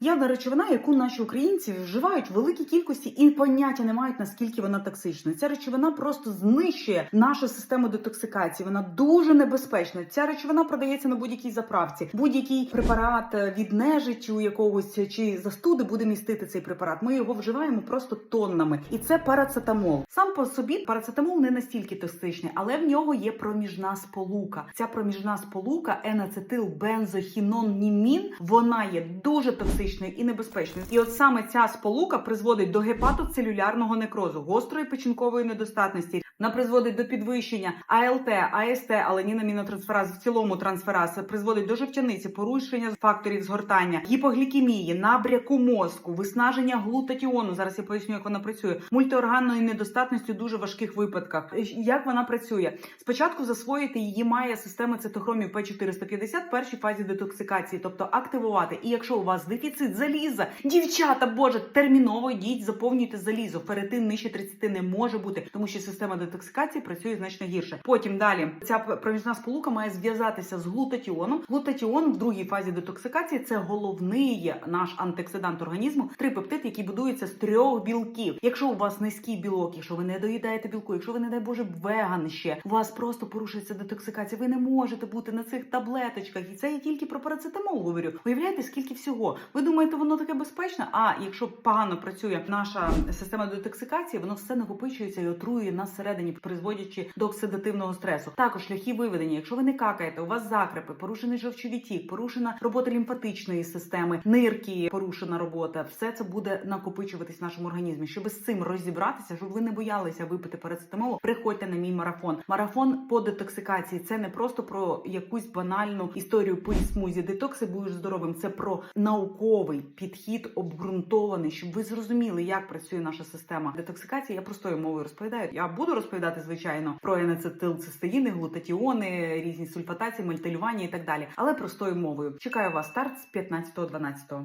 Явна речовина, яку наші українці вживають в великій кількості і поняття не мають наскільки вона токсична. Ця речовина просто знищує нашу систему детоксикації. Вона дуже небезпечна. Ця речовина продається на будь-якій заправці. Будь-який препарат е, від нежиттю якогось чи застуди буде містити цей препарат. Ми його вживаємо просто тоннами, і це парацетамол. Сам по собі парацетамол не настільки токсичний, але в нього є проміжна сполука. Ця проміжна сполука енацетилбензохінонімін, вона є дуже токсичною і небезпечний. І от саме ця сполука призводить до гепатоцелюлярного некрозу, гострої печінкової недостатності. Вона призводить до підвищення АЛТ, АСТ, аленінамінотрансфераз, в цілому трансфераз, призводить до жовтяниці, порушення факторів згортання, гіпоглікемії, набряку мозку, виснаження глутатіону. Зараз я поясню, як вона працює, мультиорганної недостатності дуже важких випадках. Як вона працює? Спочатку засвоїти її має система цитохромів П450 в першій фазі детоксикації, тобто активувати. І якщо у вас дефіцит заліза, дівчата, боже, терміново йдіть, заповнюйте залізо. Ферритин нижче 30 не може бути, тому що система детоксикації працює значно гірше. Потім далі ця проміжна сполука має зв'язатися з глутатіоном. Глутатіон в другій фазі детоксикації це головний наш антиоксидант організму, трипептид, який будується з трьох білків. Якщо у вас низький білок, якщо ви не доїдаєте білку, якщо ви не дай Боже веган ще, у вас просто порушується детоксикація. Ви не можете бути на цих таблеточках, і це я тільки про парацетамол говорю. Уявляєте, скільки всього? Ви думаєте, воно таке безпечне? А якщо погано працює наша система детоксикації, воно все накопичується і отруює нас всередині, призводячи до оксидативного стресу. Також шляхи виведення. Якщо ви не какаєте, у вас закрепи, порушений жовчовий тік, порушена робота лімфатичної системи, нирки, порушена робота, все це буде накопичуватись в нашому організмі. Щоб з цим розібратися, щоб ви не боялися випити парацетамолу, приходьте на мій марафон. Марафон по детоксикації це не просто про якусь банальну історію по смузі. Детокси будеш здоровим. Це про науковий підхід, обґрунтований, щоб ви зрозуміли, як працює наша система детоксикації. Я простою мовою розповідаю. Я буду розповідати звичайно про енацетилцистеїни, глутатіони, різні сульфатації, мальтелювання і так далі, але простою мовою. Чекаю вас старт з 15.12.